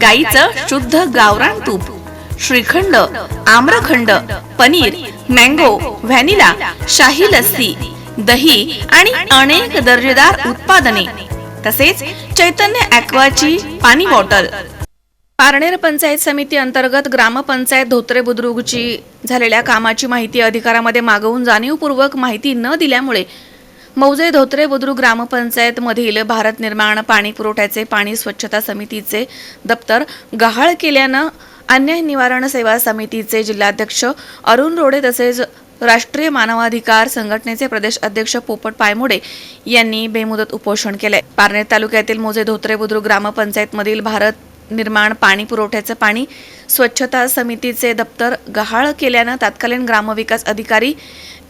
गाईचं शुद्ध गावरान तूप श्रीखंड आम्रखंड पनीर मँगो व्हॅनिला शाही लस्सी दही आणि अनेक दर्जेदार उत्पादने तसेच चैतन्य ॲक्वाची पाणी बॉटल. पारनेर पंचायत समिती अंतर्गत ग्रामपंचायत धोत्रे बुद्रुकची झालेल्या कामाची माहिती अधिकारामध्ये मागवून जाणीवपूर्वक माहिती न दिल्यामुळे मौजे धोत्रे बुद्रुक ग्रामपंचायत मधील भारत निर्माण पाणी पुरवठ्याचे पाणी स्वच्छता समितीचे दप्तर गहाळ केल्यानं अन्याय निवारण सेवा समितीचे जिल्हाध्यक्ष अरुण रोडे तसेच राष्ट्रीय मानवाधिकार संघटनेचे प्रदेश अध्यक्ष पोपट पायमुडे यांनी बेमुदत उपोषण केले. पारनेर तालुक्यातील मोजे धोत्रे बुद्रुक ग्रामपंचायतमधील भारत निर्माण पाणी पुरवठ्याचं पाणी स्वच्छता समितीचे दप्तर गहाळ केल्यानं तत्कालीन ग्रामविकास अधिकारी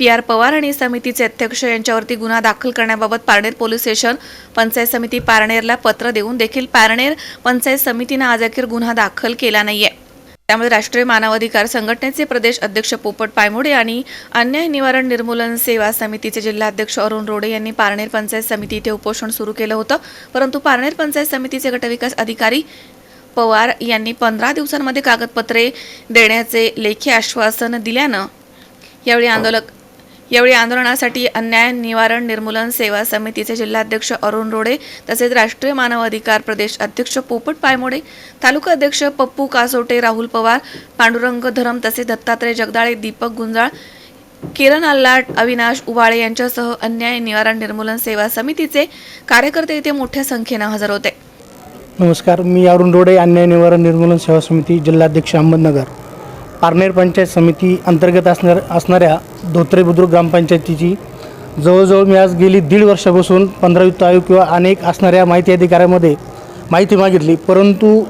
पी आर पवार आणि समितीचे अध्यक्ष यांच्यावरती गुन्हा दाखल करण्याबाबत पारनेर पोलीस स्टेशन पंचायत समिती पारनेरला पत्र देऊन देखील पारनेर पंचायत समितीनं आज अखेर गुन्हा दाखल केला नाहीये. त्यामुळे राष्ट्रीय मानवाधिकार संघटनेचे प्रदेश अध्यक्ष पोपट पायमोडे आणि अन्याय निवारण निर्मूलन सेवा समितीचे जिल्हाध्यक्ष अरुण रोडे यांनी पारनेर पंचायत समिती इथे उपोषण सुरू केलं होतं. परंतु पारनेर पंचायत समितीचे गटविकास अधिकारी पवार यांनी पंधरा दिवसांमध्ये कागदपत्रे देण्याचे लेखी आश्वासन दिल्यानं यावेळी आंदोलक यावेळी आंदोलनासाठी अन्याय निवारण निर्मूलन सेवा समितीचे जिल्हाध्यक्ष अरुण रोडे तसेच राष्ट्रीय मानव अधिकार प्रदेश अध्यक्ष पोपट पायमोडे तालुका अध्यक्ष पप्पू कासोटे राहुल पवार पांडुरंग धरम तसेच दत्तात्रय जगदाळे दीपक गुंजाळ किरण अल्लाट अविनाश उबाळे यांच्यासह अन्याय निवारण निर्मूलन सेवा समितीचे कार्यकर्ते इथे मोठ्या संख्येनं हजर होते. नमस्कार मी अरुण रोडे अन्याय निवारण निर्मूलन सेवा समिती जिल्हाध्यक्ष अहमदनगर. पारनेर पंचायत समिती अंतर्गत असणार असणाऱ्या धोत्रे बुद्रुक ग्रामपंचायतीची जवळजवळ मी आज गेली दीड वर्षापासून पंधरायुक्त आयोग किंवा अनेक असणाऱ्या माहिती अधिकाऱ्यामध्ये माहिती मागितली. परंतु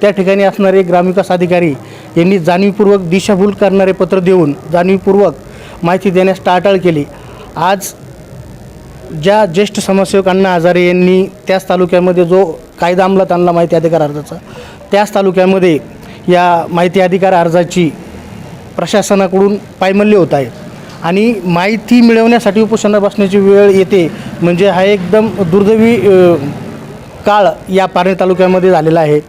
त्या ठिकाणी असणारे ग्रामविकास अधिकारी यांनी जाणीवपूर्वक दिशाभूल करणारे पत्र देऊन जाणीवपूर्वक माहिती देण्यास टाळाटाळ केली. आज ज्या ज्येष्ठ समाजसेवक अण्णा हजारे यांनी त्याच तालुक्यामध्ये जो कायदा अंमलात आणला माहिती अधिकार अर्जाचा त्याच तालुक्यामध्ये या माहिती अधिकार अर्जाची प्रशासनाकडून पायमल्य होत आहे. आणि माहिती मिळवण्यासाठी उपोषणात बसण्याची वेळ येते म्हणजे हा एकदम दुर्दैवी काळ या पारणे तालुक्यामध्ये झालेला आहे.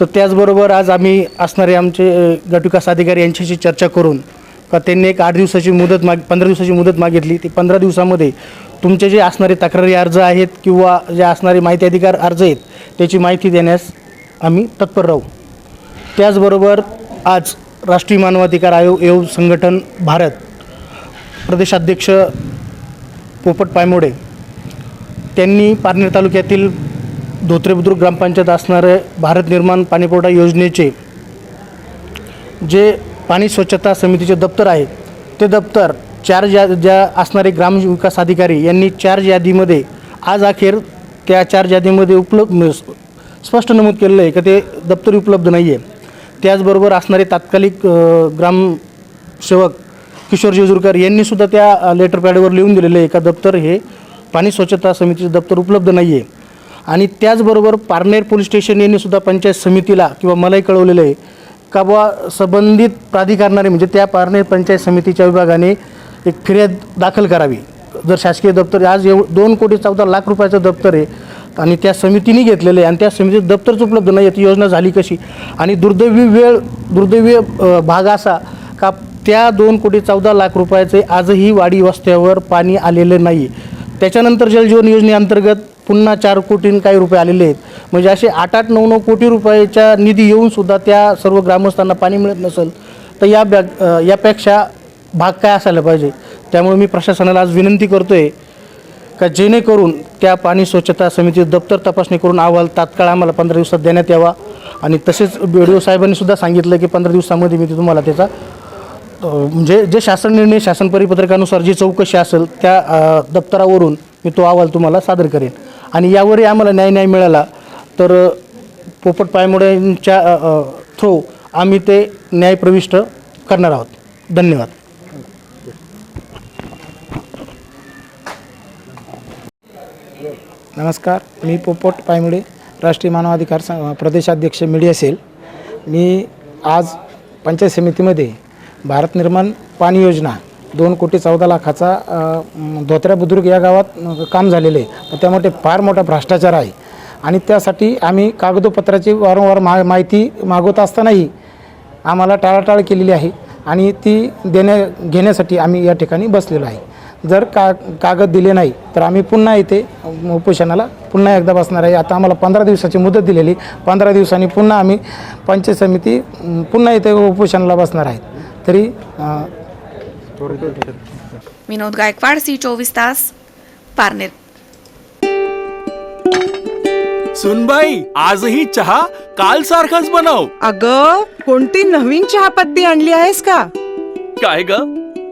तर त्याचबरोबर आज आम्ही असणारे आमचे गटविकास अधिकारी यांच्याशी चर्चा करून का त्यांनी एक आठ दिवसाची मुदत माग पंधरा दिवसाची मुदत मागितली. ती पंधरा दिवसामध्ये तुमचे जे असणारे तक्रारी अर्ज आहेत किंवा जे असणारे माहिती अधिकार अर्ज आहेत त्याची माहिती देण्यास आम्ही तत्पर राहू. त्याचबरोबर आज राष्ट्रीय मानवाधिकार आयोग एव संघटन भारत प्रदेशाध्यक्ष पोपट पायमोडे त्यांनी पारनेर तालुक्यातील धोत्रे बुद्रुक ग्रामपंचायत असणारे भारत निर्माण पाणीपुरवठा योजनेचे जे पाणी स्वच्छता समितीचे दप्तर आहे ते दप्तर चार या ज्या असणारे ग्रामविकास अधिकारी यांनी चार यादीमध्ये आज अखेर त्या चार यादीमध्ये उपलब्ध स्पष्ट नमूद केलेलं आहे का ते दप्तर उपलब्ध नाही आहे त्याचबरोबर असणारे तात्कालिक ग्रामसेवक किशोर जेजुरकर यांनीसुद्धा त्या लेटरपॅडवर लेटर पॅडवर लिहून दिलेलं आहे. का दप्तर हे पाणी स्वच्छता समितीचं दप्तर उपलब्ध नाही आहे आणि त्याचबरोबर पारनेर पोलीस स्टेशन यांनीसुद्धा पंचायत समितीला किंवा मलाही कळवलेलं आहे का बुवा संबंधित प्राधिकरणाने म्हणजे त्या पारनेर पंचायत समितीच्या विभागाने एक फिर्याद दाखल करावी. जर शासकीय दप्तर आज एव दोन कोटी चौदा लाख रुपयाचं दप्तर आहे आणि त्या समितीने घेतलेलं आहे. आणि त्या समितीत दप्तरच उपलब्ध नाही आहे. ती योजना झाली कशी? आणि दुर्दैवी वेळ दुर्दैवी भाग असा का त्या दोन कोटी चौदा लाख रुपयाचे आजही वाडी वस्त्यावर पाणी आलेलं नाही. त्याच्यानंतर जलजीवन योजनेअंतर्गत पुन्हा चार कोटी काही रुपये आलेले आहेत. म्हणजे असे आठ आठ नऊ नऊ कोटी रुपयाच्या निधी येऊनसुद्धा त्या सर्व ग्रामस्थांना पाणी मिळत नसेल तर या बॅग यापेक्षा भाग काय असायला पाहिजे? त्यामुळे मी प्रशासनाला आज विनंती करतो आहे का जेणेकरून त्या पाणी स्वच्छता समिती दप्तर तपासणी करून अहवाल तात्काळ आम्हाला पंधरा दिवसात देण्यात यावा. आणि तसेच बी डी ओ साहेबांनीसुद्धा सांगितलं की पंधरा दिवसामध्ये मी तुम्हाला त्याचा म्हणजे जे शासन निर्णय शासन परिपत्रकानुसार जी चौकशी असेल त्या दप्तरावरून मी तो अहवाल तुम्हाला सादर करेन. आणि यावरही आम्हाला न्याय न्याय मिळाला तर पोपट पायमुडेंच्या थ्रू आम्ही ते न्याय प्रविष्ट करणार आहोत. धन्यवाद. नमस्कार मी पोपट पायमुडे राष्ट्रीय मानवाधिकार सं प्रदेशाध्यक्ष मीडिया सेल. मी आज पंचायत समितीमध्ये भारत निर्माण पाणी योजना दोन कोटी चौदा लाखाचा धोत्र्या बुद्रुक या गावात काम झालेलं आहे. त्यामध्ये फार मोठा भ्रष्टाचार आहे. आणि त्यासाठी आम्ही कागदोपत्राची वारंवार मा माहिती मागवत असतानाही आम्हाला टाळाटाळ केलेली आहे आणि ती देण्या घेण्यासाठी आम्ही या ठिकाणी बसलेलो आहे. जर का कागद दिले नाही तर आम्ही पुन्हा इथे उपोषणाला पुन्हा एकदा बसणार आहे. आता आम्हाला पंधरा दिवसाची मुदत दिलेली. पंधरा दिवसांनी पुन्हा आम्ही पंचायत समिती पुन्हा इथे उपोषणाला बसणार आहेत. तरी विनोद गायकवाड सी चोवीस तास पारनेर. सुनबाई आजही चहा काल सारखाच बनव. अग कोणती नवीन चहापत्ती आणली आहेस का? काय ग?